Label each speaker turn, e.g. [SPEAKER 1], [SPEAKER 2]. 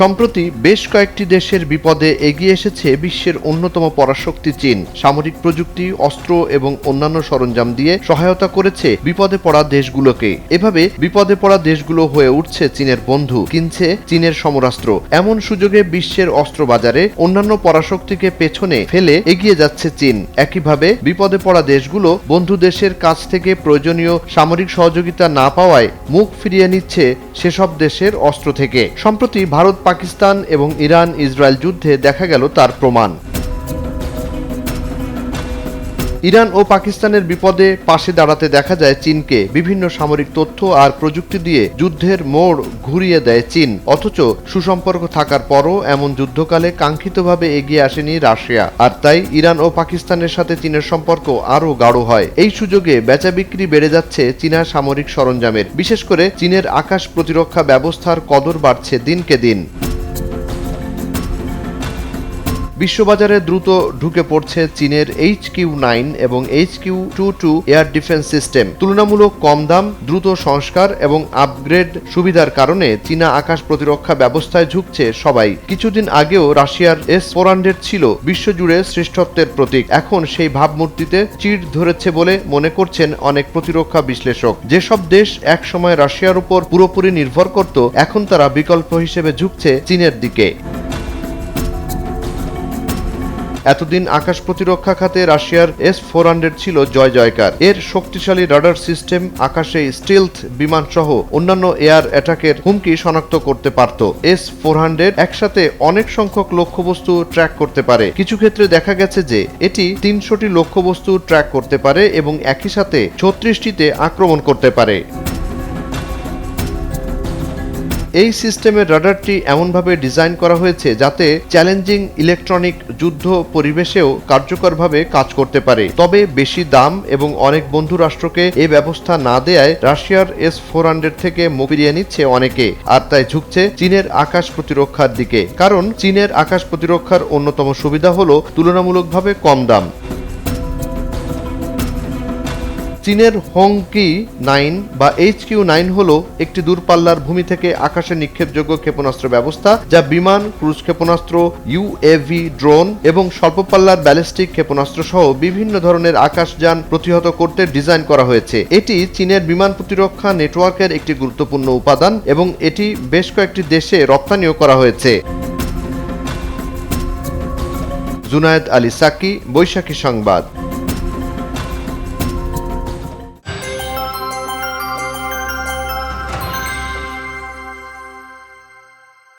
[SPEAKER 1] সম্প্রতি বেশ কয়েকটি দেশের বিপদে এগিয়ে এসেছে বিশ্বের অন্যতম পরাশক্তি চীন। সামরিক প্রযুক্তি, অস্ত্র এবং অন্যান্য সরঞ্জাম দিয়ে সহায়তা করেছে বিপদে পড়া দেশগুলোকে। এভাবে বিপদে পড়া দেশগুলো হয়ে উঠছে চীনের বন্ধু, কিনছে চীনের সমরাস্ত্র। এমন সুযোগে বিশ্বের অস্ত্র বাজারে অন্যান্য পরাশক্তিকে পেছনে ফেলে এগিয়ে যাচ্ছে চীন। একইভাবে বিপদে পড়া দেশগুলো বন্ধু দেশের কাছ থেকে প্রয়োজনীয় সামরিক সহযোগিতা না পাওয়ায় মুখ ফিরিয়ে নিচ্ছে সেসব দেশের অস্ত্র থেকে। সম্প্রতি ভারত পাকিস্তান এবং ইরান ইসরায়েল যুদ্ধে দেখা গেল তার প্রমাণ। ইরান ও পাকিস্তানের বিপদে পাশে দাঁড়াতে দেখা যায় চীনকে বিভিন্ন সামরিক তথ্য আর প্রযুক্তি দিয়ে যুদ্ধের মোড় ঘুরিয়ে দেয় চীন। অথচ সুসম্পর্ক থাকার পরও এমন যুদ্ধকালে কাঙ্ক্ষিতভাবে এগিয়ে আসেনি রাশিয়া। আর তাই ইরান ও পাকিস্তানের সাথে চীনের সম্পর্ক আরও গাঢ় হয়। এই সুযোগে বেচা বিক্রি বেড়ে যাচ্ছে চীনা সামরিক সরঞ্জামের। বিশেষ করে চীনের আকাশ প্রতিরক্ষা ব্যবস্থার কদর বাড়ছে দিনকে দিন। বিশ্ববাজারে দ্রুত ঢুকে পড়ছে চীনের এইচ কিউ নাইন এবং H Q two two air defence system. তুলনামূলক কম দাম, দ্রুত সংস্কার এবং আপগ্রেড সুবিধার কারণে চীনা আকাশ প্রতিরক্ষা ব্যবস্থায় ঝুঁকছে সবাই। কিছুদিন আগেও রাশিয়ার এস ফোর হান্ড্রেড ছিল বিশ্বজুড়ে শ্রেষ্ঠত্বের প্রতীক। এখন সেই ভাবমূর্তিতে চিড় ধরেছে বলে মনে করছেন অনেক প্রতিরক্ষা বিশ্লেষক। যেসব দেশ একসময় রাশিয়ার উপর পুরোপুরি নির্ভর করত, এখন তারা বিকল্প হিসেবে ঝুঁকছে চীনের দিকে। এতদিন আকাশ প্রতিরক্ষা খাতে রাশিয়ার এস ফোর ছিল জয় জয়কার। এর শক্তিশালী রাডার সিস্টেম আকাশে স্টিলথ বিমান সহ অন্যান্য এয়ার অ্যাটাকের হুমকি শনাক্ত করতে পারত। এস ফোর হান্ড্রেড একসাথে অনেক সংখ্যক লক্ষ্যবস্তু ট্র্যাক করতে পারে। কিছু ক্ষেত্রে দেখা গেছে যে, এটি তিনশোটি লক্ষ্যবস্তু ট্র্যাক করতে পারে এবং একই সাথে ছত্রিশটিতে আক্রমণ করতে পারে। এই সিস্টেমের রাডারটি এমনভাবে ডিজাইন করা হয়েছে যাতে চ্যালেঞ্জিং ইলেকট্রনিক যুদ্ধ পরিবেশেও কার্যকরভাবে কাজ করতে পারে। তবে বেশি দাম এবং অনেক বন্ধু রাষ্ট্রকে এ ব্যবস্থা না দেয়ায় রাশিয়ার এস ফোর হান্ড্রেড থেকে ফিরিয়ে নিচ্ছে অনেকে, আর তাই ঝুঁকছে চীনের আকাশ প্রতিরক্ষার দিকে। কারণ চীনের আকাশ প্রতিরক্ষার অন্যতম সুবিধা হল তুলনামূলকভাবে কম দাম। চীনের হংকি নাইন বা এইচ কিউ নাইন হল একটি দূরপাল্লার ভূমি থেকে আকাশে নিক্ষেপযোগ্য ক্ষেপণাস্ত্র ব্যবস্থা, যা বিমান, ক্রুজ ক্ষেপণাস্ত্র ইউএভি ড্রোন এবং স্বল্পপাল্লার ব্যালিস্টিক ক্ষেপণাস্ত্র সহ বিভিন্ন ধরনের আকাশযান প্রতিহত করতে ডিজাইন করা হয়েছে। এটি চীনের বিমান প্রতিরক্ষা নেটওয়ার্কের একটি গুরুত্বপূর্ণ উপাদান এবং এটি বেশ কয়েকটি দেশে রপ্তানিও করা হয়েছে। জুনায়েদ আলী সাকি, বৈশাখী সংবাদ।